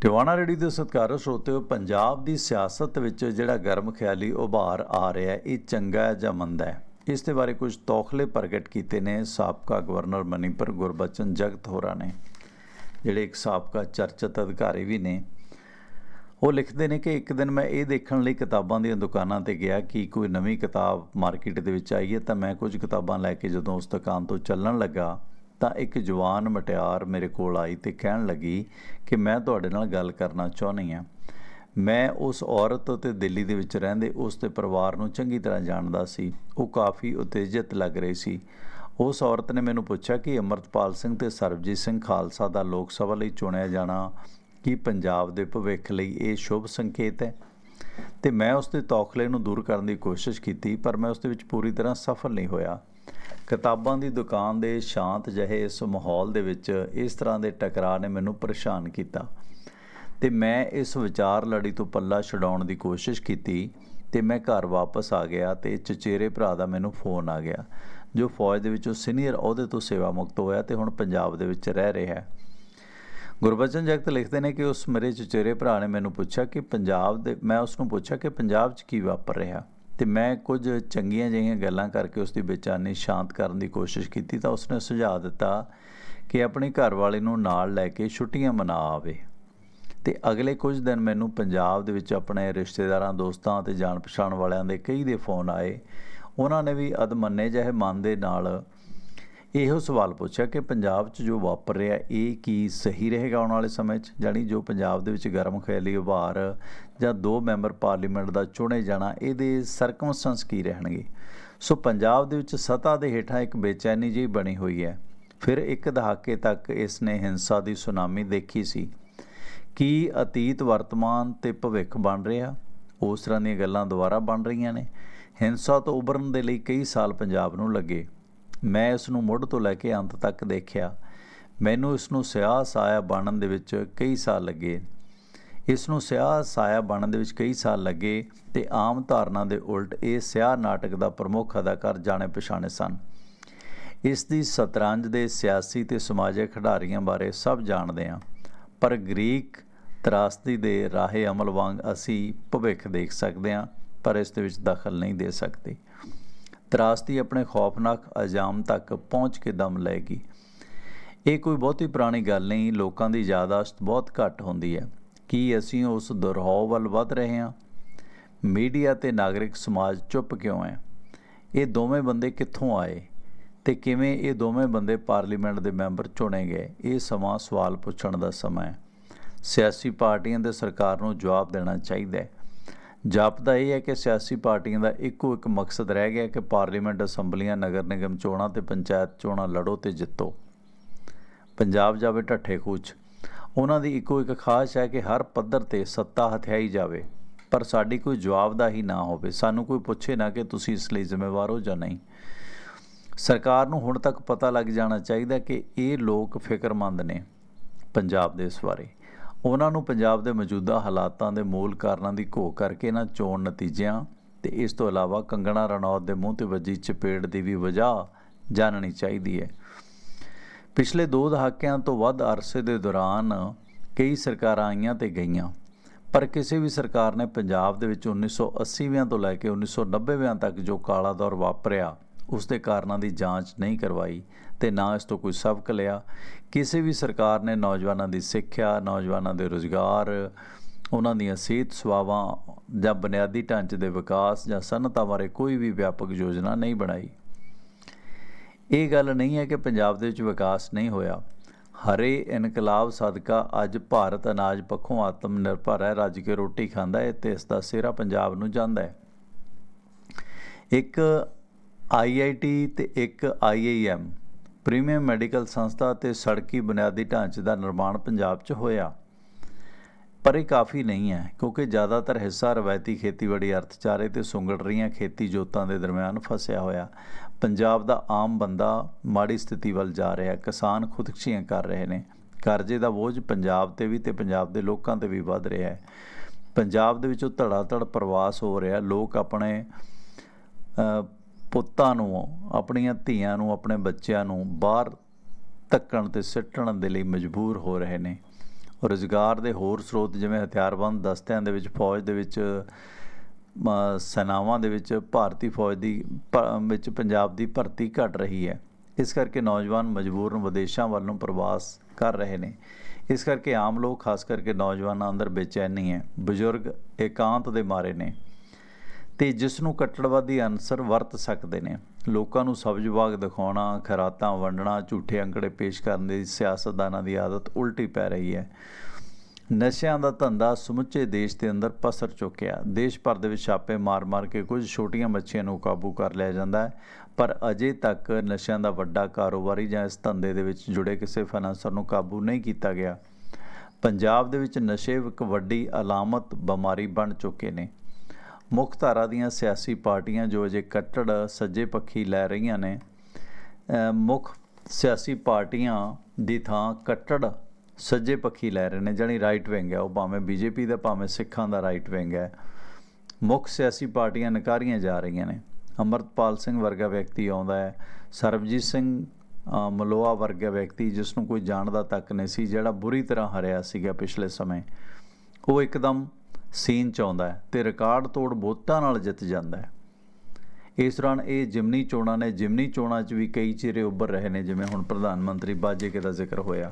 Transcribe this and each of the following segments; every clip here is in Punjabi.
ਟਿਵਾਣਾ ਰੇਡੀ ਦੇ ਸਤਿਕਾਰ ਸਰੋਤਿਓ ਪੰਜਾਬ ਦੀ ਸਿਆਸਤ ਵਿੱਚ ਜਿਹੜਾ ਗਰਮ ਖਿਆਲੀ ਉਭਾਰ ਆ ਰਿਹਾ ਹੈ, ਇਹ ਚੰਗਾ ਹੈ ਜਾਂ ਮੰਦਾ ਹੈ? ਇਸ ਦੇ ਬਾਰੇ ਕੁਝ ਤੌਖਲੇ ਪ੍ਰਗਟ ਕੀਤੇ ਨੇ ਸਾਬਕਾ ਗਵਰਨਰ ਮਨੀਪੁਰ ਗੁਰਬਚਨ ਜਗਤ ਹੋਰਾਂ ਨੇ। ਜਿਹੜੇ ਇੱਕ ਸਾਬਕਾ ਚਰਚਿਤ ਅਧਿਕਾਰੀ ਵੀ ਨੇ, ਉਹ ਲਿਖਦੇ ਨੇ ਕਿ ਇੱਕ ਦਿਨ ਮੈਂ ਇਹ ਦੇਖਣ ਲਈ ਕਿਤਾਬਾਂ ਦੀਆਂ ਦੁਕਾਨਾਂ ਤੇ ਗਿਆ ਕਿ ਕੋਈ ਨਵੀਂ ਕਿਤਾਬ ਮਾਰਕੀਟ ਦੇ ਵਿੱਚ ਆਈ ਹੈ ਤਾਂ ਮੈਂ ਕੁਝ ਕਿਤਾਬਾਂ ਲੈ ਕੇ ਜਦੋਂ ਉਸ ਦੁਕਾਨ ਤੋਂ ਚੱਲਣ ਲੱਗਾ ਤਾਂ ਇੱਕ ਜਵਾਨ ਮਟਿਆਰ ਮੇਰੇ ਕੋਲ ਆਈ ਤੇ ਕਹਿਣ ਲੱਗੀ ਕਿ ਮੈਂ ਤੁਹਾਡੇ ਨਾਲ ਗੱਲ ਕਰਨਾ ਚਾਹੁੰਦੀ ਹਾਂ। ਮੈਂ ਉਸ ਔਰਤ ਤੇ ਦਿੱਲੀ ਦੇ ਵਿੱਚ ਰਹਿੰਦੇ ਉਸ ਦੇ ਪਰਿਵਾਰ ਨੂੰ ਚੰਗੀ ਤਰ੍ਹਾਂ ਜਾਣਦਾ ਸੀ। ਉਹ ਕਾਫੀ ਉਤੇਜਿਤ ਲੱਗ ਰਹੀ ਸੀ। ਉਸ ਔਰਤ ਨੇ ਮੈਨੂੰ ਪੁੱਛਿਆ ਕਿ ਅਮਰਤਪਾਲ ਸਿੰਘ ਤੇ ਸਰਬਜੀਤ ਸਿੰਘ ਖਾਲਸਾ ਦਾ ਲੋਕ ਸਭਾ ਲਈ ਚੁਣਿਆ ਜਾਣਾ ਕੀ ਪੰਜਾਬ ਦੇ ਭਵਿੱਖ ਲਈ ਇਹ ਸ਼ੁਭ ਸੰਕੇਤ ਹੈ? ਤੇ ਮੈਂ ਉਸ ਦੇ ਤੌਖਲੇ ਨੂੰ ਦੂਰ ਕਰਨ ਦੀ ਕੋਸ਼ਿਸ਼ ਕੀਤੀ, ਪਰ ਮੈਂ ਉਸ ਦੇ ਵਿੱਚ ਪੂਰੀ ਤਰ੍ਹਾਂ ਸਫਲ ਨਹੀਂ ਹੋਇਆ। ਕਿਤਾਬਾਂ ਦੀ ਦੁਕਾਨ ਦੇ ਸ਼ਾਂਤ ਜਿਹੇ ਇਸ ਮਾਹੌਲ ਦੇ ਵਿੱਚ ਇਸ ਤਰ੍ਹਾਂ ਦੇ ਟਕਰਾਅ ਨੇ ਮੈਨੂੰ ਪਰੇਸ਼ਾਨ ਕੀਤਾ ਤੇ ਮੈਂ ਇਸ ਵਿਚਾਰ ਲੜੀ ਤੋਂ ਪੱਲਾ ਛਡਾਉਣ ਦੀ ਕੋਸ਼ਿਸ਼ ਕੀਤੀ ਤੇ ਮੈਂ ਘਰ ਵਾਪਸ ਆ ਗਿਆ ਤੇ ਚਚੇਰੇ ਭਰਾ ਦਾ ਮੈਨੂੰ ਫੋਨ ਆ ਗਿਆ, ਜੋ ਫੌਜ ਦੇ ਵਿੱਚੋਂ ਸੀਨੀਅਰ ਅਹੁਦੇ ਤੋਂ ਸੇਵਾ ਮੁਕਤ ਹੋਇਆ ਤੇ ਹੁਣ ਪੰਜਾਬ ਦੇ ਵਿੱਚ ਰਹਿ ਰਿਹਾ ਹੈ। ਗੁਰਬਚਨ ਜਗਤ ਲਿਖਦੇ ਨੇ ਕਿ ਉਸ ਮੇਰੇ ਚਚੇਰੇ ਭਰਾ ਨੇ ਮੈਨੂੰ ਪੁੱਛਿਆ ਕਿ ਪੰਜਾਬ ਦੇ, ਮੈਂ ਉਸ ਨੂੰ ਪੁੱਛਿਆ ਕਿ ਪੰਜਾਬ 'ਚ ਕੀ ਵਾਪਰ ਰਿਹਾ। ਤੇ ਮੈਂ ਕੁਝ ਚੰਗੀਆਂ ਜਿਹੀਆਂ ਗੱਲਾਂ ਕਰਕੇ ਉਸ ਦੀ ਬੇਚੈਨੀ ਸ਼ਾਂਤ ਕਰਨ ਦੀ ਕੋਸ਼ਿਸ਼ ਕੀਤੀ ਤਾਂ ਉਸਨੇ ਸੁਝਾਅ ਦਿੱਤਾ ਕਿ ਆਪਣੀ ਘਰਵਾਲੀ ਨੂੰ ਨਾਲ ਲੈ ਕੇ ਛੁੱਟੀਆਂ ਮਨਾ ਆਵੇ। ਤੇ ਅਗਲੇ ਕੁਝ ਦਿਨ ਮੈਨੂੰ ਪੰਜਾਬ ਦੇ ਵਿੱਚ ਆਪਣੇ ਰਿਸ਼ਤੇਦਾਰਾਂ, ਦੋਸਤਾਂ ਅਤੇ ਜਾਣ ਪਛਾਣ ਵਾਲਿਆਂ ਦੇ ਕਈ ਦੇ ਫੋਨ ਆਏ। ਉਹਨਾਂ ਨੇ ਵੀ ਅਦਮੰਨੇ ਜਿਹੇ ਮਨ ਦੇ ਨਾਲ ਇਹੋ ਸਵਾਲ ਪੁੱਛਿਆ ਕਿ ਪੰਜਾਬ 'ਚ ਜੋ ਵਾਪਰ ਰਿਹਾ, ਇਹ ਕੀ ਸਹੀ ਰਹੇਗਾ ਆਉਣ ਵਾਲੇ ਸਮੇਂ 'ਚ? ਜਾਨੀ ਜੋ ਪੰਜਾਬ ਦੇ ਵਿੱਚ ਗਰਮ ਖਿਆਲੀ ਉਭਾਰ ਜਾਂ ਦੋ ਮੈਂਬਰ ਪਾਰਲੀਮੈਂਟ ਦਾ ਚੁਣੇ ਜਾਣਾ, ਇਹਦੇ ਸਰਕਮਸਟੈਂਸ ਕੀ ਰਹਿਣਗੇ? ਸੋ ਪੰਜਾਬ ਦੇ ਵਿੱਚ ਸਤਾ ਦੇ ਹੇਠਾਂ ਇੱਕ ਬੇਚੈਨੀ ਜਿਹੀ ਬਣੀ ਹੋਈ ਹੈ। ਫਿਰ ਇੱਕ ਦਹਾਕੇ ਤੱਕ ਇਸ ਨੇ ਹਿੰਸਾ ਦੀ ਸੁਨਾਮੀ ਦੇਖੀ ਸੀ। ਕੀ ਅਤੀਤ ਵਰਤਮਾਨ ਤੇ ਭਵਿੱਖ ਬਣ ਰਿਹਾ? ਉਸ ਤਰ੍ਹਾਂ ਦੀਆਂ ਗੱਲਾਂ ਦੁਬਾਰਾ ਬਣ ਰਹੀਆਂ ਨੇ। ਹਿੰਸਾ ਤੋਂ ਉਭਰਨ ਦੇ ਲਈ ਕਈ ਸਾਲ ਪੰਜਾਬ ਨੂੰ ਲੱਗੇ। ਮੈਂ ਇਸ ਨੂੰ ਮੁੱਢ ਤੋਂ ਲੈ ਕੇ ਅੰਤ ਤੱਕ ਦੇਖਿਆ। ਮੈਨੂੰ ਇਸ ਨੂੰ ਸਿਆਹ ਸਾਇਆ ਬਣਨ ਦੇ ਵਿੱਚ ਕਈ ਸਾਲ ਲੱਗੇ। ਇਸ ਨੂੰ ਸਿਆਹ ਸਾਇਆ ਬਣਨ ਦੇ ਵਿੱਚ ਕਈ ਸਾਲ ਲੱਗੇ ਤੇ ਆਮ ਧਾਰਨਾ ਦੇ ਉਲਟ ਇਹ ਸਿਆਹ ਨਾਟਕ ਦਾ ਪ੍ਰਮੁੱਖ ਅਦਾਕਾਰ ਜਾਣੇ ਪਛਾਣੇ ਸਨ। ਇਸ ਦੀ ਸਤਰੰਜ ਦੇ ਸਿਆਸੀ ਤੇ ਸਮਾਜਿਕ ਖਿਡਾਰੀਆਂ ਬਾਰੇ ਸਭ ਜਾਣਦੇ ਹਾਂ। ਪਰ ਗ੍ਰੀਕ ਤਰਾਸਦੀ ਦੇ ਰਾਹੇ ਅਮਲ ਵਾਂਗ ਅਸੀਂ ਭਵਿੱਖ ਦੇਖ ਸਕਦੇ ਹਾਂ, ਪਰ ਇਸ ਦੇ ਵਿੱਚ ਦਖਲ ਨਹੀਂ ਦੇ ਸਕਦੇ। ਤਰਾਸਦੀ ਆਪਣੇ ਖੌਫਨਾਕ ਅਜਾਮ ਤੱਕ ਪਹੁੰਚ ਕੇ ਦਮ ਲਏਗੀ। ਇਹ ਕੋਈ ਬਹੁਤੀ ਪੁਰਾਣੀ ਗੱਲ ਨਹੀਂ, ਲੋਕਾਂ ਦੀ ਯਾਦਾਸ਼ਤ ਬਹੁਤ ਘੱਟ ਹੁੰਦੀ ਹੈ। ਕੀ ਅਸੀਂ ਉਸ ਦੁਰਹਾਉ ਵੱਲ ਵੱਧ ਰਹੇ ਹਾਂ? ਮੀਡੀਆ ਤੇ ਨਾਗਰਿਕ ਸਮਾਜ ਚੁੱਪ ਕਿਉਂ ਹੈ? ਇਹ ਦੋਵੇਂ ਬੰਦੇ ਕਿੱਥੋਂ ਆਏ ਤੇ ਕਿਵੇਂ ਇਹ ਦੋਵੇਂ ਬੰਦੇ ਪਾਰਲੀਮੈਂਟ ਦੇ ਮੈਂਬਰ ਚੁਣੇ ਗਏ? ਇਹ ਸਮਾਂ ਸਵਾਲ ਪੁੱਛਣ ਦਾ ਸਮਾਂ ਹੈ। ਸਿਆਸੀ ਪਾਰਟੀਆਂ ਦੇ ਸਰਕਾਰ ਨੂੰ ਜਵਾਬ ਦੇਣਾ ਚਾਹੀਦਾ ਹੈ। ਜਾਪਦਾ ਇਹ ਹੈ ਕਿ ਸਿਆਸੀ ਪਾਰਟੀਆਂ ਦਾ ਇੱਕੋ ਇੱਕ ਮਕਸਦ ਰਹਿ ਗਿਆ ਕਿ ਪਾਰਲੀਮੈਂਟ ਅਸੈਂਬਲੀਆਂ, ਨਗਰ ਨਿਗਮ ਚੋਣਾਂ ਤੇ ਪੰਚਾਇਤ ਚੋਣਾਂ ਲੜੋ ਤੇ ਜਿੱਤੋ। ਪੰਜਾਬ ਜਾਵੇ ਢੱਠੇ ਖੂਚ। ਉਹਨਾਂ ਦੀ ਇੱਕੋ ਇੱਕ ਖਾਸ਼ ਹੈ ਕਿ ਹਰ ਪੱਧਰ ਤੇ ਸੱਤਾ ਹਥਿਆਈ ਜਾਵੇ। ਪਰ ਸਾਡੀ ਕੋਈ ਜਵਾਬਦਾਹੀ ਨਾ ਹੋਵੇ। ਸਾਨੂੰ ਕੋਈ ਪੁੱਛੇ ਨਾ ਕਿ ਤੁਸੀਂ ਇਸ ਲਈ ਜ਼ਿੰਮੇਵਾਰ ਹੋ ਜਾਂ ਨਹੀਂ। ਸਰਕਾਰ ਨੂੰ ਹੁਣ ਤੱਕ ਪਤਾ ਲੱਗ ਜਾਣਾ ਚਾਹੀਦਾ ਕਿ ਇਹ ਲੋਕ ਫਿਕਰਮੰਦ ਨੇ ਪੰਜਾਬ ਦੇ ਇਸ ਬਾਰੇ। ਉਹਨਾਂ ਨੂੰ ਪੰਜਾਬ ਦੇ ਮੌਜੂਦਾ ਹਾਲਾਤਾਂ ਦੇ ਮੂਲ ਕਾਰਨਾਂ ਦੀ ਘੋਖ ਕਰਕੇ ਇਹਨਾਂ ਚੋਣ ਨਤੀਜਿਆਂ ਤੇ ਇਸ ਤੋਂ ਇਲਾਵਾ ਕੰਗਣਾ ਰਣੌਤ ਦੇ ਮੂੰਹ ਤੇ ਵੱਜੀ ਚਪੇੜ ਦੀ ਵੀ ਵਜ੍ਹਾ ਜਾਣਨੀ ਚਾਹੀਦੀ ਹੈ। ਪਿਛਲੇ 2 ਦਹਾਕਿਆਂ ਤੋਂ ਵੱਧ ਅਰਸੇ ਦੇ ਦੌਰਾਨ ਕਈ ਸਰਕਾਰਾਂ ਆਈਆਂ ਤੇ ਗਈਆਂ, ਪਰ ਕਿਸੇ ਵੀ ਸਰਕਾਰ ਨੇ ਪੰਜਾਬ ਦੇ ਵਿੱਚ 1980ਵਿਆਂ ਤੋਂ ਲੈ ਕੇ 1990ਵਿਆਂ ਤੱਕ ਜੋ ਕਾਲਾ ਦੌਰ ਵਾਪਰਿਆ ਉਸ ਦੇ ਕਾਰਨਾਂ ਦੀ ਜਾਂਚ ਨਹੀਂ ਕਰਵਾਈ ਤੇ ਨਾ ਇਸ ਤੋਂ ਕੋਈ ਸਬਕ ਲਿਆ। ਕਿਸੇ ਵੀ ਸਰਕਾਰ ਨੇ ਨੌਜਵਾਨਾਂ ਦੀ ਸਿੱਖਿਆ, ਨੌਜਵਾਨਾਂ ਦੇ ਰੋਜ਼ਗਾਰ, ਉਹਨਾਂ ਦੀਆਂ ਸਿਹਤ ਸੇਵਾਵਾਂ ਜਾਂ ਬੁਨਿਆਦੀ ਢਾਂਚੇ ਦੇ ਵਿਕਾਸ ਜਾਂ ਸਨਅਤਾਂ ਬਾਰੇ ਕੋਈ ਵੀ ਵਿਆਪਕ ਯੋਜਨਾ ਨਹੀਂ ਬਣਾਈ। ਇਹ ਗੱਲ ਨਹੀਂ ਹੈ ਕਿ ਪੰਜਾਬ ਦੇ ਵਿੱਚ ਵਿਕਾਸ ਨਹੀਂ ਹੋਇਆ। ਹਰੇ ਇਨਕਲਾਬ ਸਦਕਾ ਅੱਜ ਭਾਰਤ ਅਨਾਜ ਪੱਖੋਂ ਆਤਮ ਨਿਰਭਰ ਹੈ। ਰੱਜ ਕੇ ਰੋਟੀ ਖਾਂਦਾ ਹੈ ਤੇ ਇਸ ਦਾ ਸਿਹਰਾ ਪੰਜਾਬ ਨੂੰ ਜਾਂਦਾ ਹੈ। ਇੱਕ ਆਈਆਈਟੀ ਤੇ ਇੱਕ ਆਈਆਈਐਮ ਪ੍ਰੀਮੀਅਮ ਮੈਡੀਕਲ ਸੰਸਥਾ ਤੇ ਸੜਕੀ ਬੁਨਿਆਦੀ ਢਾਂਚੇ ਦਾ ਨਿਰਮਾਣ ਪੰਜਾਬ 'ਚ ਹੋਇਆ। ਪਰ ਇਹ ਕਾਫੀ ਨਹੀਂ ਹੈ, ਕਿਉਂਕਿ ਜ਼ਿਆਦਾਤਰ ਹਿੱਸਾ ਰਵਾਇਤੀ ਖੇਤੀਬਾੜੀ ਅਰਥਚਾਰੇ ਤੇ ਸੁੰਗੜ ਰਹੀਆਂ ਖੇਤੀ ਜੋਤਾਂ ਦੇ ਦਰਮਿਆਨ ਫਸਿਆ ਹੋਇਆ। ਪੰਜਾਬ ਦਾ ਆਮ ਬੰਦਾ ਮਾੜੀ ਸਥਿਤੀ ਵੱਲ ਜਾ ਰਿਹਾ, ਕਿਸਾਨ ਖੁਦਕਸ਼ੀਆਂ ਕਰ ਰਹੇ ਨੇ। ਕਰਜ਼ੇ ਦਾ ਬੋਝ ਪੰਜਾਬ ਤੇ ਵੀ ਤੇ ਪੰਜਾਬ ਦੇ ਲੋਕਾਂ ਤੇ ਵੀ ਵੱਧ ਰਿਹਾ ਹੈ। ਪੰਜਾਬ ਦੇ ਵਿੱਚੋਂ ਧੜਾ ਧੜ ਪ੍ਰਵਾਸ ਹੋ ਰਿਹਾ, ਲੋਕ ਆਪਣੇ ਪੁੱਤਾਂ ਨੂੰ, ਆਪਣੀਆਂ ਧੀਆਂ ਨੂੰ, ਆਪਣੇ ਬੱਚਿਆਂ ਨੂੰ ਬਾਹਰ ਧੱਕਣ ਤੇ ਸਿੱਟਣ ਦੇ ਲਈ ਮਜਬੂਰ ਹੋ ਰਹੇ ਨੇ। ਰੁਜ਼ਗਾਰ ਦੇ ਹੋਰ ਸਰੋਤ ਜਿਵੇਂ ਹਥਿਆਰਬੰਦ ਦਸਤਿਆਂ ਦੇ ਵਿੱਚ, ਫੌਜ ਦੇ ਵਿੱਚ ਸੈਨਾਵਾਂ ਦੇ ਵਿੱਚ, ਭਾਰਤੀ ਫੌਜ ਦੀ ਭ- ਵਿੱਚ ਪੰਜਾਬ ਦੀ ਭਰਤੀ ਘਟ ਰਹੀ ਹੈ। ਇਸ ਕਰਕੇ ਨੌਜਵਾਨ ਮਜਬੂਰਨ ਵਿਦੇਸ਼ਾਂ ਵੱਲ ਨੂੰ ਪ੍ਰਵਾਸ ਕਰ ਰਹੇ ਨੇ। ਇਸ ਕਰਕੇ ਆਮ ਲੋਕ, ਖਾਸ ਕਰਕੇ ਨੌਜਵਾਨਾਂ ਅੰਦਰ ਬੇਚੈਨੀ ਹੈ। ਬਜ਼ੁਰਗ ਇਕਾਂਤ ਦੇ ਮਾਰੇ ਨੇ। ਤੇ ਜਿਸ ਨੂੰ ਕੱਟੜਵਾਦੀ ਅਨਸਰ ਵਰਤ ਸਕਦੇ ਨੇ। ਲੋਕਾਂ ਨੂੰ ਸਬਜ਼ ਬਾਗ ਦਿਖਾਉਣਾ, ਖਰਾਤਾਂ ਵੰਡਣਾ, ਝੂਠੇ ਅੰਕੜੇ ਪੇਸ਼ ਕਰਨ ਦੀ ਸਿਆਸਤਦਾਨਾਂ ਦੀ ਆਦਤ ਉਲਟੀ ਪੈ ਰਹੀ ਹੈ। ਨਸ਼ਿਆਂ ਦਾ ਧੰਦਾ ਸਮੁੱਚੇ ਦੇਸ਼ ਦੇ ਅੰਦਰ ਪਸਰ ਚੁੱਕਿਆ। ਦੇਸ਼ ਭਰ ਦੇ ਵਿੱਚ ਛਾਪੇ ਮਾਰ-ਮਾਰ ਕੇ ਕੁਝ ਛੋਟੀਆਂ ਮੱਛੀਆਂ ਨੂੰ ਕਾਬੂ ਕਰ ਲਿਆ ਜਾਂਦਾ ਹੈ। ਪਰ ਅਜੇ ਤੱਕ ਨਸ਼ਿਆਂ ਦਾ ਵੱਡਾ ਕਾਰੋਬਾਰੀ ਜਾਂ ਇਸ ਧੰਦੇ ਦੇ ਵਿੱਚ ਜੁੜੇ ਕਿਸੇ ਫਾਈਨਾਂਸਰ ਨੂੰ ਕਾਬੂ ਨਹੀਂ ਕੀਤਾ ਗਿਆ। ਪੰਜਾਬ ਦੇ ਵਿੱਚ ਨਸ਼ੇ ਇੱਕ ਵੱਡੀ ਅਲਾਮਤ ਬਿਮਾਰੀ ਬਣ ਚੁੱਕੇ ਨੇ। ਮੁੱਖ ਧਾਰਾ ਦੀਆਂ ਸਿਆਸੀ ਪਾਰਟੀਆਂ ਜੋ ਅਜੇ ਕੱਟੜ ਸੱਜੇ ਪੱਖੀ ਲੈ ਰਹੀਆਂ ਨੇ ਮੁੱਖ ਸਿਆਸੀ ਪਾਰਟੀਆਂ ਦੀ ਥਾਂ ਕੱਟੜ ਸੱਜੇ ਪੱਖੀ ਲੈ ਰਹੇ ਨੇ, ਜਾਣੀ ਰਾਈਟ ਵਿੰਗ ਹੈ, ਉਹ ਭਾਵੇਂ ਬੀਜੇਪੀ ਦਾ, ਭਾਵੇਂ ਸਿੱਖਾਂ ਦਾ ਰਾਈਟ ਵਿੰਗ ਹੈ। ਮੁੱਖ ਸਿਆਸੀ ਪਾਰਟੀਆਂ ਨਕਾਰੀਆਂ ਜਾ ਰਹੀਆਂ ਨੇ। ਅਮਰਤਪਾਲ ਸਿੰਘ ਵਰਗਾ ਵਿਅਕਤੀ ਆਉਂਦਾ ਹੈ, ਸਰਬਜੀਤ ਸਿੰਘ ਮਲੋਆ ਵਰਗਾ ਵਿਅਕਤੀ ਜਿਸ ਨੂੰ ਕੋਈ ਜਾਣਦਾ ਤੱਕ ਨਹੀਂ ਸੀ, ਜਿਹੜਾ ਬੁਰੀ ਤਰ੍ਹਾਂ ਹਰਿਆ ਸੀਗਾ ਪਿਛਲੇ ਸਮੇਂ। ਉਹ ਇੱਕਦਮ ਸੀਨ ਚ ਆਉਂਦਾ ਹੈ ਤੇ ਰਿਕਾਰਡ ਤੋੜ ਵੋਟਾਂ ਨਾਲ ਜਿੱਤ ਜਾਂਦਾ ਹੈ। ਇਸ ਦੌਰਾਨ ਇਹ ਜਿਮਨੀ ਚੋਣਾਂ ਨੇ, ਜਿਮਨੀ ਚੋਣਾਂ 'ਚ ਵੀ ਕਈ ਚਿਹਰੇ ਉੱਭਰ ਰਹੇ ਨੇ, ਜਿਵੇਂ ਹੁਣ ਪ੍ਰਧਾਨ ਮੰਤਰੀ ਬਾਜੇਕੇ ਦਾ ਜ਼ਿਕਰ ਹੋਇਆ।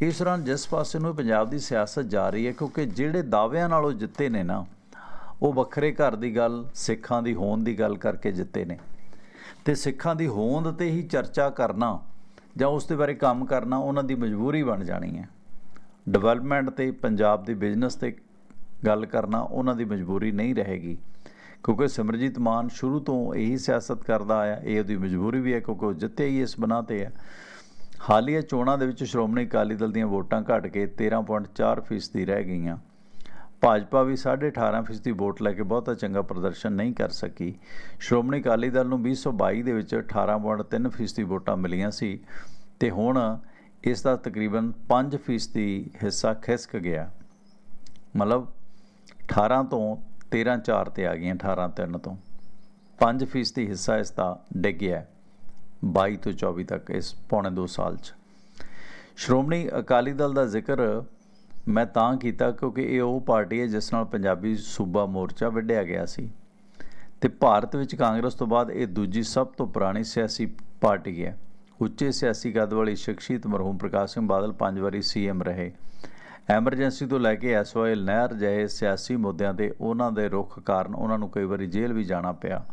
ਇਸ ਦੌਰਾਨ ਜਿਸ ਪਾਸੇ ਨੂੰ ਪੰਜਾਬ ਦੀ ਸਿਆਸਤ ਜਾ ਰਹੀ ਹੈ, ਕਿਉਂਕਿ ਜਿਹੜੇ ਦਾਅਵਿਆਂ ਨਾਲ ਉਹ ਜਿੱਤੇ ਨੇ ਨਾ, ਉਹ ਵੱਖਰੇ ਘਰ ਦੀ ਗੱਲ, ਸਿੱਖਾਂ ਦੀ ਹੋਂਦ ਦੀ ਗੱਲ ਕਰਕੇ ਜਿੱਤੇ ਨੇ। ਤੇ ਸਿੱਖਾਂ ਦੀ ਹੋਂਦ ਤੇ ਹੀ ਚਰਚਾ ਕਰਨਾ ਜਾਂ ਉਸ ਦੇ ਬਾਰੇ ਕੰਮ ਕਰਨਾ, ਉਹਨਾਂ ਦੀ ਮਜਬੂਰੀ ਬਣ ਜਾਣੀ ਹੈ। ਡਿਵੈਲਪਮੈਂਟ ਤੇ, ਪੰਜਾਬ ਦੇ ਬਿਜ਼ਨਸ ਤੇ ਗੱਲ ਕਰਨਾ ਉਹਨਾਂ ਦੀ ਮਜਬੂਰੀ ਨਹੀਂ ਰਹੇਗੀ। ਕਿਉਂਕਿ ਸਿਮਰਜੀਤ ਮਾਨ ਸ਼ੁਰੂ ਤੋਂ ਇਹੀ ਸਿਆਸਤ ਕਰਦਾ ਆਇਆ, ਇਹ ਉਹਦੀ ਮਜਬੂਰੀ ਵੀ ਹੈ ਕਿਉਂਕਿ ਉਹ ਜਿੱਤੇ ਹੀ ਇਸ ਬਣਾ ਤੇ ਹੈ। ਹਾਲੀਆ ਚੋਣਾਂ ਦੇ ਵਿੱਚ ਸ਼੍ਰੋਮਣੀ ਅਕਾਲੀ ਦਲ ਦੀਆਂ ਵੋਟਾਂ ਘਟ ਕੇ 13.4 ਫੀਸਦੀ ਰਹਿ ਗਈਆਂ। ਭਾਜਪਾ ਵੀ 18.5 ਫੀਸਦੀ ਵੋਟ ਲੈ ਕੇ ਬਹੁਤਾ ਚੰਗਾ ਪ੍ਰਦਰਸ਼ਨ ਨਹੀਂ ਕਰ ਸਕੀ। ਸ਼੍ਰੋਮਣੀ ਅਕਾਲੀ ਦਲ ਨੂੰ 2022 ਦੇ ਵਿੱਚ 18.3 ਫੀਸਦੀ ਵੋਟਾਂ ਮਿਲੀਆਂ ਸੀ ਤੇ ਹੁਣ ਇਸ ਦਾ ਤਕਰੀਬਨ 5 ਫੀਸਦੀ ਹਿੱਸਾ ਖਿਸਕ ਗਿਆ। ਮਤਲਬ 18 ਤੋਂ 13 4 ਤੇ ਆ ਗਈਆਂ 18 3 ਤੋਂ। 5 ਫੀਸਦੀ ਹਿੱਸਾ ਇਸ ਦਾ ਡਿੱਗ ਗਿਆ 22 ਤੋਂ 24 ਤੱਕ ਇਸ ਪੌਣੇ 2 ਸਾਲ 'ਚ। ਸ਼੍ਰੋਮਣੀ ਅਕਾਲੀ ਦਲ ਦਾ ਜ਼ਿਕਰ ਮੈਂ ਤਾਂ ਕੀਤਾ ਕਿਉਂਕਿ ਇਹ ਉਹ ਪਾਰਟੀ ਹੈ ਜਿਸ ਨਾਲ ਪੰਜਾਬੀ ਸੂਬਾ ਮੋਰਚਾ ਵਿੱਢਿਆ ਗਿਆ ਸੀ। ਤੇ ਭਾਰਤ ਵਿੱਚ ਕਾਂਗਰਸ ਤੋਂ ਬਾਅਦ ਇਹ ਦੂਜੀ ਸਭ ਤੋਂ ਪੁਰਾਣੀ ਸਿਆਸੀ ਪਾਰਟੀ ਹੈ। ਉੱਚੇ ਸਿਆਸੀ ਕਦ ਵਾਲੀ ਸ਼ਖਸੀਅਤ ਮਰਹੂਮ ਪ੍ਰਕਾਸ਼ ਸਿੰਘ ਬਾਦਲ ਪੰਜ ਵਾਰੀ ਸੀਐਮ ਰਹੇ। ਐਮਰਜੈਂਸੀ ਤੋਂ ਲੈ ਕੇ ਐਸਓਐਲ ਨਹਿਰ ਜਿਹੇ ਸਿਆਸੀ ਮੁੱਦਿਆਂ ਤੇ ਉਹਨਾਂ ਦੇ ਰੁਖ ਕਾਰਨ ਉਹਨਾਂ ਨੂੰ ਕਈ ਵਾਰੀ ਜੇਲ੍ਹ ਵੀ ਜਾਣਾ ਪਿਆ।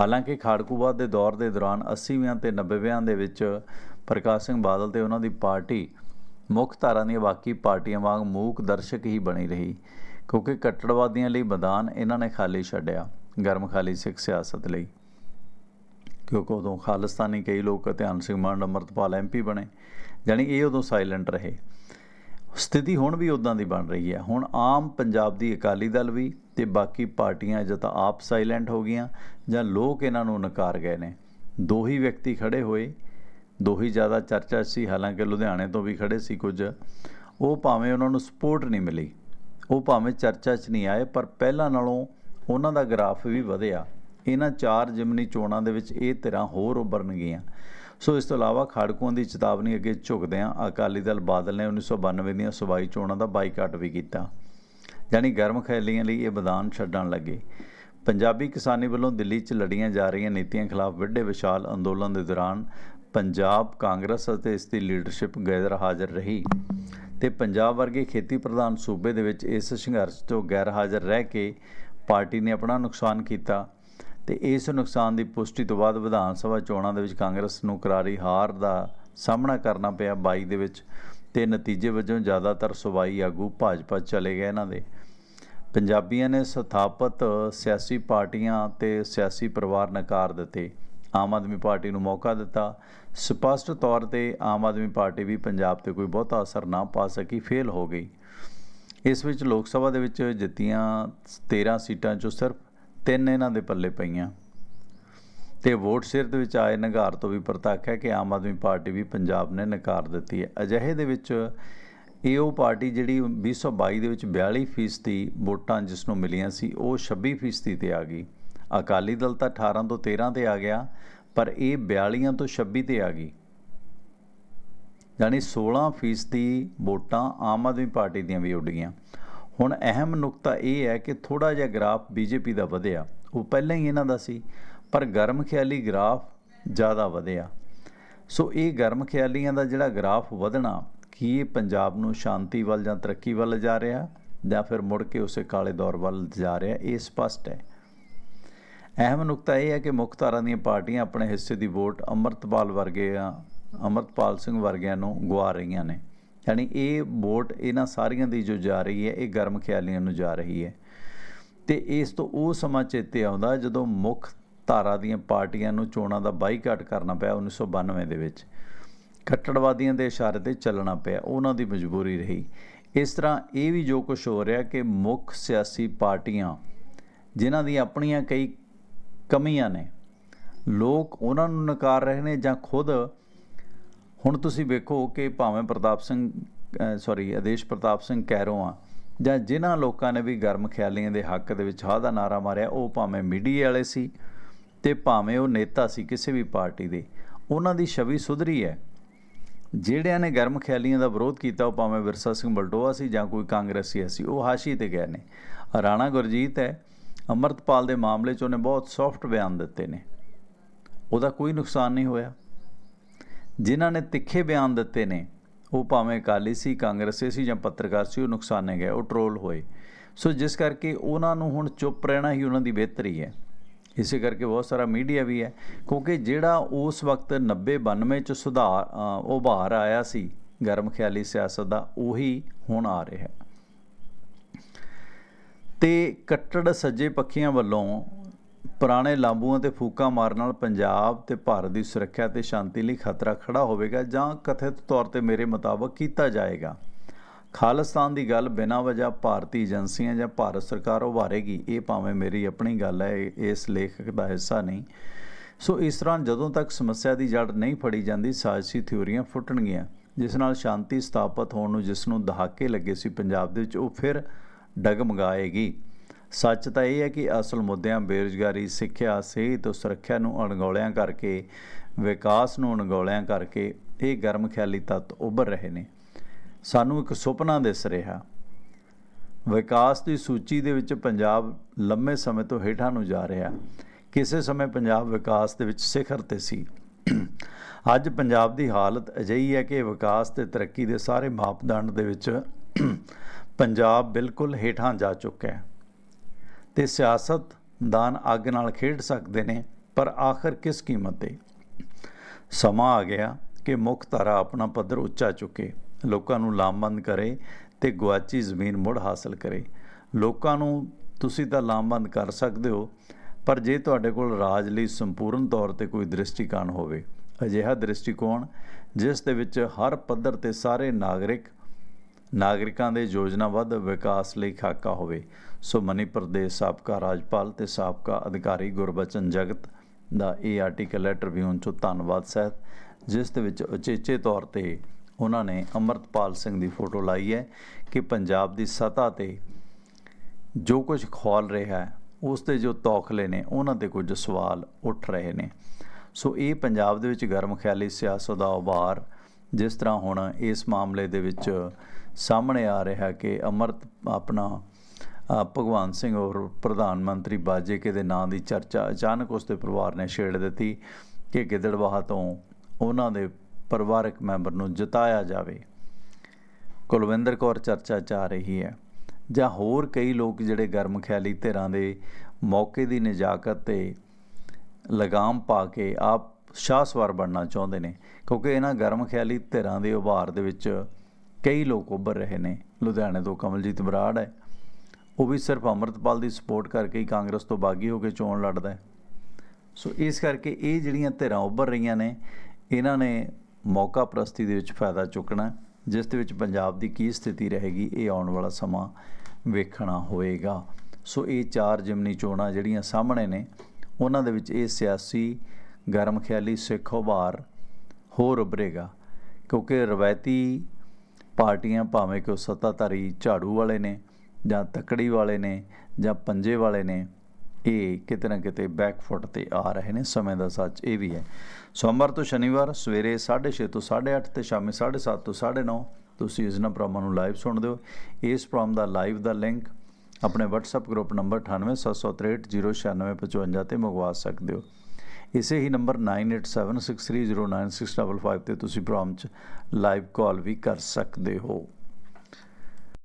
ਹਾਲਾਂਕਿ ਖਾੜਕੂਵਾਦ ਦੇ ਦੌਰ ਦੇ ਦੌਰਾਨ 80ਵਿਆਂ ਤੇ 90ਵਿਆਂ ਦੇ ਵਿੱਚ ਪ੍ਰਕਾਸ਼ ਸਿੰਘ ਬਾਦਲ ਤੇ ਉਹਨਾਂ ਦੀ ਪਾਰਟੀ ਮੁੱਖ ਧਾਰਾ ਦੀਆਂ ਬਾਕੀ ਪਾਰਟੀਆਂ ਵਾਂਗ ਮੂਕ ਦਰਸ਼ਕ ਹੀ ਬਣੀ ਰਹੀ, ਕਿਉਂਕਿ ਕੱਟੜਵਾਦੀਆਂ ਲਈ ਮੈਦਾਨ ਇਹਨਾਂ ਨੇ ਖਾਲੀ ਛੱਡਿਆ, ਗਰਮ ਖਾਲੀ ਸਿੱਖ ਸਿਆਸਤ ਲਈ। ਕਿਉਂਕਿ ਉਦੋਂ ਖਾਲਿਸਤਾਨੀ ਕਈ ਲੋਕ ਧਿਆਨ ਸਿੰਘ ਮਾਨ, ਅਮਰਤਪਾਲ ਐਮਪੀ ਬਣੇ, ਜਾਣੀ ਇਹ ਉਦੋਂ ਸਾਇਲੈਂਟ ਰਹੇ। ਸਥਿਤੀ ਹੁਣ ਵੀ ਉਦਾਂ ਦੀ ਬਣ ਰਹੀ ਹੈ। ਹੁਣ ਆਮ ਪੰਜਾਬ ਦੀ ਅਕਾਲੀ ਦਲ ਵੀ ਤੇ ਬਾਕੀ ਪਾਰਟੀਆਂ ਜਾਂ ਤਾਂ ਆਪ ਸਾਇਲੈਂਟ ਹੋ ਗਈਆਂ ਜਾਂ ਲੋਕ ਇਹਨਾਂ ਨੂੰ ਨਕਾਰ ਗਏ ਨੇ। ਦੋ ਹੀ ਵਿਅਕਤੀ ਖੜੇ ਹੋਏ ਦੋ ਹੀ ਜ਼ਿਆਦਾ ਚਰਚਾ 'ਚ ਸੀ, ਹਾਲਾਂਕਿ ਲੁਧਿਆਣੇ ਤੋਂ ਵੀ ਖੜੇ ਸੀ ਕੁਝ। ਉਹ ਭਾਵੇਂ ਉਹਨਾਂ ਨੂੰ ਸਪੋਰਟ ਨਹੀਂ ਮਿਲੀ, ਉਹ ਭਾਵੇਂ ਚਰਚਾ 'ਚ ਨਹੀਂ ਆਏ, ਪਰ ਪਹਿਲਾਂ ਨਾਲੋਂ ਉਹਨਾਂ ਦਾ ਗ੍ਰਾਫ ਵੀ ਵਧਿਆ। ਇਹਨਾਂ ਚਾਰ ਜਿਮਨੀ ਚੋਣਾਂ ਦੇ ਵਿੱਚ ਇਹ ਧਿਰਾਂ ਹੋਰ ਉੱਭਰਨਗੀਆਂ। ਸੋ ਇਸ ਤੋਂ ਇਲਾਵਾ ਖਾੜਕੂਆਂ ਦੀ ਚੇਤਾਵਨੀ ਅੱਗੇ ਝੁਕਦਿਆਂ ਅਕਾਲੀ ਦਲ ਬਾਦਲ ਨੇ 1992 ਦੀਆਂ ਸੂਬਾਈ ਚੋਣਾਂ ਦਾ ਬਾਈਕਾਟ ਵੀ ਕੀਤਾ, ਯਾਨੀ ਗਰਮ ਖਿਆਲੀਆਂ ਲਈ ਇਹ ਮੈਦਾਨ ਛੱਡਣ ਲੱਗੇ। ਪੰਜਾਬੀ ਕਿਸਾਨੀ ਵੱਲੋਂ ਦਿੱਲੀ 'ਚ ਲੜੀਆਂ ਜਾ ਰਹੀਆਂ ਨੀਤੀਆਂ ਖਿਲਾਫ ਵੱਡੇ ਵਿਸ਼ਾਲ ਅੰਦੋਲਨ ਦੇ ਦੌਰਾਨ ਪੰਜਾਬ ਕਾਂਗਰਸ ਅਤੇ ਇਸ ਦੀ ਲੀਡਰਸ਼ਿਪ ਗੈਰ ਹਾਜ਼ਰ ਰਹੀ ਤੇ ਪੰਜਾਬ ਵਰਗੇ ਖੇਤੀ ਪ੍ਰਧਾਨ ਸੂਬੇ ਦੇ ਵਿੱਚ ਇਸ ਸੰਘਰਸ਼ ਤੋਂ ਗੈਰ ਹਾਜ਼ਰ ਰਹਿ ਕੇ ਪਾਰਟੀ ਨੇ ਆਪਣਾ ਨੁਕਸਾਨ ਕੀਤਾ। ਤੇ ਇਸ ਨੁਕਸਾਨ ਦੀ ਪੁਸ਼ਟੀ ਤੋਂ ਬਾਅਦ ਵਿਧਾਨ ਸਭਾ ਚੋਣਾਂ ਦੇ ਵਿੱਚ ਕਾਂਗਰਸ ਨੂੰ ਕਰਾਰੀ ਹਾਰ ਦਾ ਸਾਹਮਣਾ ਕਰਨਾ ਪਿਆ। 22 ਦੇ ਵਿੱਚ ਤੇ ਨਤੀਜੇ ਵਜੋਂ ਜ਼ਿਆਦਾਤਰ ਸੂਬਾਈ ਆਗੂ ਭਾਜਪਾ ਚਲੇ ਗਏ ਇਹਨਾਂ ਦੇ। ਪੰਜਾਬੀਆਂ ਨੇ ਸਥਾਪਿਤ ਸਿਆਸੀ ਪਾਰਟੀਆਂ ਤੇ ਸਿਆਸੀ ਪਰਿਵਾਰ ਨਕਾਰ ਦਿੱਤੇ। ਆਮ ਆਦਮੀ ਪਾਰਟੀ ਨੂੰ ਮੌਕਾ ਦਿੱਤਾ। ਸਪਸ਼ਟ ਤੌਰ ਤੇ ਆਮ ਆਦਮੀ ਪਾਰਟੀ ਵੀ ਪੰਜਾਬ ਤੇ ਕੋਈ ਬਹੁਤਾ ਅਸਰ ਨਾ ਪਾ ਸਕੀ, ਫੇਲ ਹੋ ਗਈ। ਇਸ ਵਿੱਚ ਲੋਕ ਸਭਾ ਦੇ ਵਿੱਚ ਜਿੱਤੀਆਂ 13 ਸੀਟਾਂ ਚੋਂ ਸਿਰਫ ਤਿੰਨ ਇਹਨਾਂ ਦੇ ਪੱਲੇ ਪਈਆਂ। ਤੇ ਵੋਟ ਸਿਰ ਦੇ ਵਿੱਚ ਆਏ ਨਗਾਰ ਤੋਂ ਵੀ ਪ੍ਰਤੱਖ ਹੈ ਕਿ ਆਮ ਆਦਮੀ ਪਾਰਟੀ ਵੀ ਪੰਜਾਬ ਨੇ ਨਕਾਰ ਦਿੱਤੀ ਹੈ। ਅਜਿਹੇ ਦੇ ਵਿੱਚ ਇਹ ਉਹ ਪਾਰਟੀ ਜਿਹੜੀ 2022 ਦੇ ਵਿੱਚ 42 ਫੀਸਦੀ ਵੋਟਾਂ ਜਿਸ ਨੂੰ ਮਿਲੀਆਂ ਸੀ, ਉਹ 26 ਫੀਸਦੀ ਤੇ ਆ ਗਈ। ਅਕਾਲੀ ਦਲ ਤਾਂ 18 ਤੋਂ 13 ਤੇ ਆ ਗਿਆ, ਪਰ ਇਹ 42 ਤੋਂ 26 ਤੇ ਆ ਗਈ। ਯਾਨੀ 16% ਦੀ ਵੋਟਾਂ ਆਮ ਆਦਮੀ ਪਾਰਟੀ ਦੀਆਂ ਵੀ ਉੱਡ ਗਈਆਂ। ਹੁਣ ਅਹਿਮ ਨੁਕਤਾ ਇਹ ਹੈ ਕਿ ਥੋੜਾ ਜਿਹਾ ਗ੍ਰਾਫ ਬੀਜੇਪੀ ਦਾ ਵਧਿਆ। ਉਹ ਪਹਿਲਾਂ ਹੀ ਇਹਨਾਂ ਦਾ ਸੀ, ਪਰ ਗਰਮ ਖਿਆਲੀ ਗ੍ਰਾਫ ਜ਼ਿਆਦਾ ਵਧਿਆ। ਸੋ ਇਹ ਗਰਮ ਖਿਆਲੀਆਂ ਦਾ ਜਿਹੜਾ ਗ੍ਰਾਫ ਵਧਣਾ, ਕੀ ਇਹ ਪੰਜਾਬ ਨੂੰ ਸ਼ਾਂਤੀ ਵੱਲ ਜਾਂ ਤਰੱਕੀ ਵੱਲ ਜਾ ਰਿਹਾ ਜਾਂ ਫਿਰ ਮੁੜ ਕੇ ਉਸੇ ਕਾਲੇ ਦੌਰ ਵੱਲ ਜਾ ਰਿਹਾ, ਇਹ ਸਪਸ਼ਟ ਹੈ। ਅਹਿਮ ਨੁਕਤਾ ਇਹ ਹੈ ਕਿ ਮੁੱਖ ਧਾਰਾ ਦੀਆਂ ਪਾਰਟੀਆਂ ਆਪਣੇ ਹਿੱਸੇ ਦੀ ਵੋਟ ਅੰਮ੍ਰਿਤਪਾਲ ਵਰਗੇ ਅੰਮ੍ਰਿਤਪਾਲ ਸਿੰਘ ਵਰਗਿਆਂ ਨੂੰ ਗਵਾ ਰਹੀਆਂ ਨੇ। ਯਾਨੀ ਇਹ ਵੋਟ ਇਹਨਾਂ ਸਾਰੀਆਂ ਦੀ ਜੋ ਜਾ ਰਹੀ ਹੈ, ਇਹ ਗਰਮ ਖਿਆਲੀਆਂ ਨੂੰ ਜਾ ਰਹੀ ਹੈ। ਤੇ ਇਸ ਤੋਂ ਉਹ ਸਮਾਂ ਚੇਤੇ ਆਉਂਦਾ ਜਦੋਂ ਮੁੱਖ ਧਾਰਾ ਦੀਆਂ ਪਾਰਟੀਆਂ ਨੂੰ ਚੋਣਾਂ ਦਾ ਬਾਈਕਾਟ ਕਰਨਾ ਪਿਆ 1992 ਦੇ ਵਿੱਚ। ਕੱਟੜਵਾਦੀਆਂ ਦੇ ਇਸ਼ਾਰੇ ਤੇ ਚੱਲਣਾ ਪਿਆ, ਉਹਨਾਂ ਦੀ ਮਜਬੂਰੀ ਰਹੀ। ਇਸ ਤਰ੍ਹਾਂ ਇਹ ਵੀ ਜੋ ਕੁਝ ਹੋ ਰਿਹਾ ਕਿ ਮੁੱਖ ਸਿਆਸੀ ਪਾਰਟੀਆਂ, ਜਿਨ੍ਹਾਂ ਦੀ ਆਪਣੀਆਂ ਕਈ ਕਮੀਆਂ ਨੇ, ਲੋਕ ਉਹਨਾਂ ਨੂੰ ਨਕਾਰ ਰਹੇ ਨੇ ਜਾਂ ਖੁਦ ਹੁਣ ਤੁਸੀਂ ਵੇਖੋ ਕਿ ਭਾਵੇਂ ਪ੍ਰਤਾਪ ਸਿੰਘ ਸੌਰੀ ਆਦੇਸ਼ ਪ੍ਰਤਾਪ ਸਿੰਘ ਕੈਰੋਂ ਆ, ਜਾਂ ਜਿਨ੍ਹਾਂ ਲੋਕਾਂ ਨੇ ਵੀ ਗਰਮ ਖਿਆਲੀਆਂ ਦੇ ਹੱਕ ਦੇ ਵਿੱਚ ਹਾਂ ਦਾ ਨਾਰਾ ਮਾਰਿਆ, ਉਹ ਭਾਵੇਂ ਮੀਡੀਆ ਵਾਲੇ ਸੀ ਤੇ ਭਾਵੇਂ ਉਹ ਨੇਤਾ ਸੀ ਕਿਸੇ ਵੀ ਪਾਰਟੀ ਦੇ, ਉਹਨਾਂ ਦੀ ਛਵੀ ਸੁਧਰੀ ਹੈ। ਜਿਹੜਿਆਂ ਨੇ ਗਰਮ ਖਿਆਲੀਆਂ ਦਾ ਵਿਰੋਧ ਕੀਤਾ, ਉਹ ਭਾਵੇਂ ਵਿਰਸਾ ਸਿੰਘ ਬਲਟੋਆ ਸੀ ਜਾਂ ਕੋਈ ਕਾਂਗਰਸੀ ਸੀ, ਉਹ ਹਾਸ਼ੀ ਤੇ ਗਏ ਨੇ। ਰਾਣਾ ਗੁਰਜੀਤ ਹੈ, ਅਮਰਤਪਾਲ ਦੇ ਮਾਮਲੇ 'ਚ ਉਹਨੇ ਬਹੁਤ ਸੌਫਟ ਬਿਆਨ ਦਿੱਤੇ ਨੇ। ਉਹਦਾ ਕੋਈ ਨੁਕਸਾਨ ਨਹੀਂ ਹੋਇਆ। ਜਿਨ੍ਹਾਂ ਨੇ ਤਿੱਖੇ ਬਿਆਨ ਦਿੱਤੇ ਨੇ, ਉਹ ਭਾਵੇਂ ਅਕਾਲੀ ਸੀ, ਕਾਂਗਰਸੀ ਸੀ ਜਾਂ ਪੱਤਰਕਾਰ ਸੀ, ਉਹ ਨੁਕਸਾਨੇ ਗਏ, ਉਹ ਟਰੋਲ ਹੋਏ। ਸੋ ਜਿਸ ਕਰਕੇ ਉਹਨਾਂ ਨੂੰ ਹੁਣ ਚੁੱਪ ਰਹਿਣਾ ਹੀ ਉਹਨਾਂ ਦੀ ਬਿਹਤਰੀ ਹੈ। ਇਸੇ ਕਰਕੇ ਬਹੁਤ ਸਾਰਾ ਮੀਡੀਆ ਵੀ ਹੈ, ਕਿਉਂਕਿ ਜਿਹੜਾ ਉਸ ਵਕਤ 90 92 ਚ ਸੁਧਾਰ ਉਭਾਰ ਆਇਆ ਸੀ, ਗਰਮ ਖਿਆਲੀ ਸਿਆਸਤ ਦਾ, ਉਹੀ ਹੁਣ ਆ ਰਿਹਾ ਹੈ। ਤੇ ਕੱਟੜ ਸੱਜੇ ਪੱਖੀਆਂ ਵੱਲੋਂ ਪੁਰਾਣੇ ਲਾਂਬੂਆਂ ਤੇ ਫੂਕਾਂ ਮਾਰਨ ਨਾਲ ਪੰਜਾਬ ਤੇ ਭਾਰਤ ਦੀ ਸੁਰੱਖਿਆ ਤੇ ਸ਼ਾਂਤੀ ਲਈ ਖਤਰਾ ਖੜਾ ਹੋਵੇਗਾ ਜਾਂ ਕਥਿਤ ਤੌਰ ਤੇ ਮੇਰੇ ਮੁਤਾਬਕ ਕੀਤਾ ਜਾਏਗਾ। ਖਾਲਿਸਤਾਨ ਦੀ ਗੱਲ ਬਿਨਾਂ ਵਜ੍ਹਾ ਭਾਰਤੀ ਏਜੰਸੀਆਂ ਜਾਂ ਭਾਰਤ ਸਰਕਾਰ ਉਭਾਰੇਗੀ, ਇਹ ਭਾਵੇਂ ਮੇਰੀ ਆਪਣੀ ਗੱਲ ਹੈ, ਇਸ ਲੇਖਕ ਦਾ ਹਿੱਸਾ ਨਹੀਂ। ਸੋ ਇਸ ਤਰ੍ਹਾਂ ਜਦੋਂ ਤੱਕ ਸਮੱਸਿਆ ਦੀ ਜੜ ਨਹੀਂ ਫੜੀ ਜਾਂਦੀ, ਸਾਜ਼ਿਸ਼ੀ ਥਿਉਰੀਆਂ ਫੁੱਟਣਗੀਆਂ, ਜਿਸ ਨਾਲ ਸ਼ਾਂਤੀ ਸਥਾਪਿਤ ਹੋਣ ਨੂੰ ਜਿਸ ਨੂੰ ਦਹਾਕੇ ਲੱਗੇ ਸੀ ਪੰਜਾਬ ਦੇ ਵਿੱਚ, ਉਹ ਫਿਰ ਡਗਮਗਾਏਗੀ। ਸੱਚ ਤਾਂ ਇਹ ਹੈ ਕਿ ਅਸਲ ਮੁੱਦਿਆਂ ਬੇਰੁਜ਼ਗਾਰੀ, ਸਿੱਖਿਆ, ਸਿਹਤ ਸੁਰੱਖਿਆ ਨੂੰ ਅਣਗੌਲਿਆਂ ਕਰਕੇ, ਵਿਕਾਸ ਨੂੰ ਅਣਗੌਲਿਆਂ ਕਰਕੇ ਇਹ ਗਰਮ ਖਿਆਲੀ ਤੱਤ ਉੱਭਰ ਰਹੇ ਨੇ। ਸਾਨੂੰ ਇੱਕ ਸੁਪਨਾ ਦਿਸ ਰਿਹਾ। ਵਿਕਾਸ ਦੀ ਸੂਚੀ ਦੇ ਵਿੱਚ ਪੰਜਾਬ ਲੰਮੇ ਸਮੇਂ ਤੋਂ ਹੇਠਾਂ ਨੂੰ ਜਾ ਰਿਹਾ। ਕਿਸੇ ਸਮੇਂ ਪੰਜਾਬ ਵਿਕਾਸ ਦੇ ਵਿੱਚ ਸਿਖਰ ਤੇ ਸੀ। ਅੱਜ ਪੰਜਾਬ ਦੀ ਹਾਲਤ ਅਜਿਹੀ ਹੈ ਕਿ ਵਿਕਾਸ ਤੇ ਤਰੱਕੀ ਦੇ ਸਾਰੇ ਮਾਪਦੰਡ ਦੇ ਵਿੱਚ ਪੰਜਾਬ ਬਿਲਕੁਲ ਹੇਠਾਂ ਜਾ ਚੁੱਕਾ ਹੈ। ਤੇ ਸਿਆਸਤਦਾਨ ਅੱਗ ਨਾਲ ਖੇਡ ਸਕਦੇ ਨੇ, ਪਰ ਆਖਰ ਕਿਸ ਕੀਮਤ ਤੇ? ਸਮਾਂ ਆ ਗਿਆ ਕਿ ਮੁੱਖ ਧਾਰਾ ਆਪਣਾ ਪੱਧਰ ਉੱਚਾ ਚੁੱਕੇ, ਲੋਕਾਂ ਨੂੰ ਲਾਮਬੰਦ ਕਰੇ ਤੇ ਗੁਆਚੀ ਜ਼ਮੀਨ ਮੁੜ ਹਾਸਲ ਕਰੇ। ਲੋਕਾਂ ਨੂੰ ਤੁਸੀਂ ਤਾਂ ਲਾਮਬੰਦ ਕਰ ਸਕਦੇ ਹੋ, ਪਰ ਜੇ ਤੁਹਾਡੇ ਕੋਲ ਰਾਜ ਲਈ ਸੰਪੂਰਨ ਤੌਰ ਤੇ ਕੋਈ ਦ੍ਰਿਸ਼ਟੀਕੋਣ ਹੋਵੇ, ਅਜਿਹਾ ਦ੍ਰਿਸ਼ਟੀਕੋਣ ਜਿਸ ਦੇ ਵਿੱਚ ਹਰ ਪੱਧਰ ਤੇ ਸਾਰੇ ਨਾਗਰਿਕ ਨਾਗਰਿਕਾਂ ਦੇ ਯੋਜਨਾਬੱਧ ਵਿਕਾਸ ਲਈ ਖਾਕਾ ਹੋਵੇ। ਸੋ ਮਨੀਪੁਰ ਦੇ ਸਾਬਕਾ ਰਾਜਪਾਲ ਤੇ ਸਾਬਕਾ ਅਧਿਕਾਰੀ ਗੁਰਬਚਨ ਜਗਤ ਦਾ ਇਹ ਆਰਟੀਕਲ ਹੈ ਟ੍ਰਿਬਿਊਨ ਚੋਂ ਧੰਨਵਾਦ ਸਹਿਤ, ਜਿਸ ਦੇ ਵਿੱਚ ਉਚੇਚੇ ਤੌਰ ਤੇ ਉਹਨਾਂ ਨੇ ਅਮਰਤਪਾਲ ਸਿੰਘ ਦੀ ਫੋਟੋ ਲਾਈ ਹੈ ਕਿ ਪੰਜਾਬ ਦੀ ਸਤਾ ਤੇ ਜੋ ਕੁਝ ਖੋਲ ਰਿਹਾ ਹੈ, ਉਸ ਤੇ ਜੋ ਤੌਖਲੇ ਨੇ, ਉਹਨਾਂ ਤੇ ਕੁਝ ਸਵਾਲ ਉੱਠ ਰਹੇ ਨੇ। ਸੋ ਇਹ ਪੰਜਾਬ ਦੇ ਵਿੱਚ ਗਰਮ ਖਿਆਲੀ ਸਿਆਸਤ ਦਾ ਉਭਾਰ, ਜਿਸ ਤਰ੍ਹਾਂ ਹੁਣ ਇਸ ਮਾਮਲੇ ਦੇ ਵਿੱਚ ਸਾਹਮਣੇ ਆ ਰਿਹਾ ਕਿ ਅਮਰਤ ਆਪਣਾ ਭਗਵਾਨ ਸਿੰਘ ਔਰ ਪ੍ਰਧਾਨ ਮੰਤਰੀ ਬਾਜੇਕੇ ਦੇ ਨਾਂ ਦੀ ਚਰਚਾ ਅਚਾਨਕ ਉਸ ਦੇ ਪਰਿਵਾਰ ਨੇ ਛੇੜ ਦਿੱਤੀ ਕਿ ਗਿੱਦੜਵਾਹ ਤੋਂ ਉਹਨਾਂ ਦੇ ਪਰਿਵਾਰਕ ਮੈਂਬਰ ਨੂੰ ਜਿਤਾਇਆ ਜਾਵੇ। ਕੁਲਵਿੰਦਰ ਕੌਰ ਚਰਚਾ 'ਚ ਆ ਰਹੀ ਹੈ। ਜਾਂ ਹੋਰ ਕਈ ਲੋਕ ਜਿਹੜੇ ਗਰਮ ਖਿਆਲੀ ਧਿਰਾਂ ਦੇ ਮੌਕੇ ਦੀ ਨਜਾਕਤ ਤੇ ਲਗਾਮ ਪਾ ਕੇ ਆਪ ਸ਼ਾਹਸਵਾਰ ਬਣਨਾ ਚਾਹੁੰਦੇ ਨੇ, ਕਿਉਂਕਿ ਇਹਨਾਂ ਗਰਮ ਖਿਆਲੀ ਧਿਰਾਂ ਦੇ ਉਭਾਰ ਦੇ ਵਿੱਚ ਕਈ ਲੋਕ ਉੱਭਰ ਰਹੇ ਨੇ। ਲੁਧਿਆਣੇ ਤੋਂ ਕਮਲਜੀਤ ਬਰਾੜ ਹੈ। ਉਹ ਵੀ ਸਿਰਫ ਅਮਰਤਪਾਲ ਦੀ ਸਪੋਰਟ ਕਰਕੇ ਹੀ ਕਾਂਗਰਸ ਤੋਂ ਬਾਗੀ ਹੋ ਕੇ ਚੋਣ ਲੜਦਾ ਹੈ। ਸੋ ਇਸ ਕਰਕੇ ਇਹ ਜਿਹੜੀਆਂ ਧਿਰਾਂ ਉੱਭਰ ਰਹੀਆਂ ਨੇ, ਇਹਨਾਂ ਨੇ ਮੌਕਾ ਪ੍ਰਸਤੀ ਦੇ ਵਿੱਚ ਫਾਇਦਾ ਚੁੱਕਣਾ ਜਿਸ ਦੇ ਵਿੱਚ ਪੰਜਾਬ ਦੀ ਕੀ ਸਥਿਤੀ ਰਹੇਗੀ, ਇਹ ਆਉਣ ਵਾਲਾ ਸਮਾਂ ਵੇਖਣਾ ਹੋਏਗਾ। ਸੋ ਇਹ ਚਾਰ ਜਿਮਨੀ ਚੋਣਾਂ ਜਿਹੜੀਆਂ ਸਾਹਮਣੇ ਨੇ, ਉਹਨਾਂ ਦੇ ਵਿੱਚ ਇਹ ਸਿਆਸੀ ਗਰਮ ਖਿਆਲੀ ਸਿੱਖ ਉਭਾਰ ਹੋਰ ਉਭਰੇਗਾ, ਕਿਉਂਕਿ ਰਵਾਇਤੀ ਪਾਰਟੀਆਂ ਭਾਵੇਂ ਕਿ ਉਹ ਸੱਤਾਧਾਰੀ ਝਾੜੂ ਵਾਲੇ ਨੇ ਜਾਂ ਤਕੜੀ ਵਾਲੇ ਨੇ ਜਾਂ ਪੰਜੇ ਵਾਲੇ ਨੇ, ਇਹ ਕਿਤੇ ਨਾ ਕਿਤੇ ਬੈਕਫੁੱਟ ਤੇ ਆ ਰਹੇ ਨੇ, ਸਮੇਂ ਦਾ ਸੱਚ ਇਹ ਵੀ ਹੈ। ਸੋਮਵਾਰ ਤੋਂ ਸ਼ਨੀਵਾਰ ਸਵੇਰੇ 6:30 ਤੋਂ 8:30 ਤੇ ਸ਼ਾਮੀ 7:30 ਤੋਂ 9:30 ਤੁਸੀਂ ਇਸ ਨਾ ਪ੍ਰੋਗਰਾਮ ਨੂੰ ਲਾਈਵ ਸੁਣਦੇ ਹੋ ਇਸ ਪ੍ਰੋਗਰਾਮ ਦਾ ਲਾਈਵ ਦਾ ਲਿੰਕ ਆਪਣੇ WhatsApp ਗਰੁੱਪ ਨੰਬਰ 9876309655 ਤੇ ਮੰਗਵਾ ਸਕਦੇ ਹੋ। ਇਸੇ ਹੀ ਨੰਬਰ 9876309655 ਤੇ ਤੁਸੀਂ ਪ੍ਰੋਗਰਾਮ 'ਚ ਲਾਈਵ ਕਾਲ ਵੀ ਕਰ ਸਕਦੇ ਹੋ।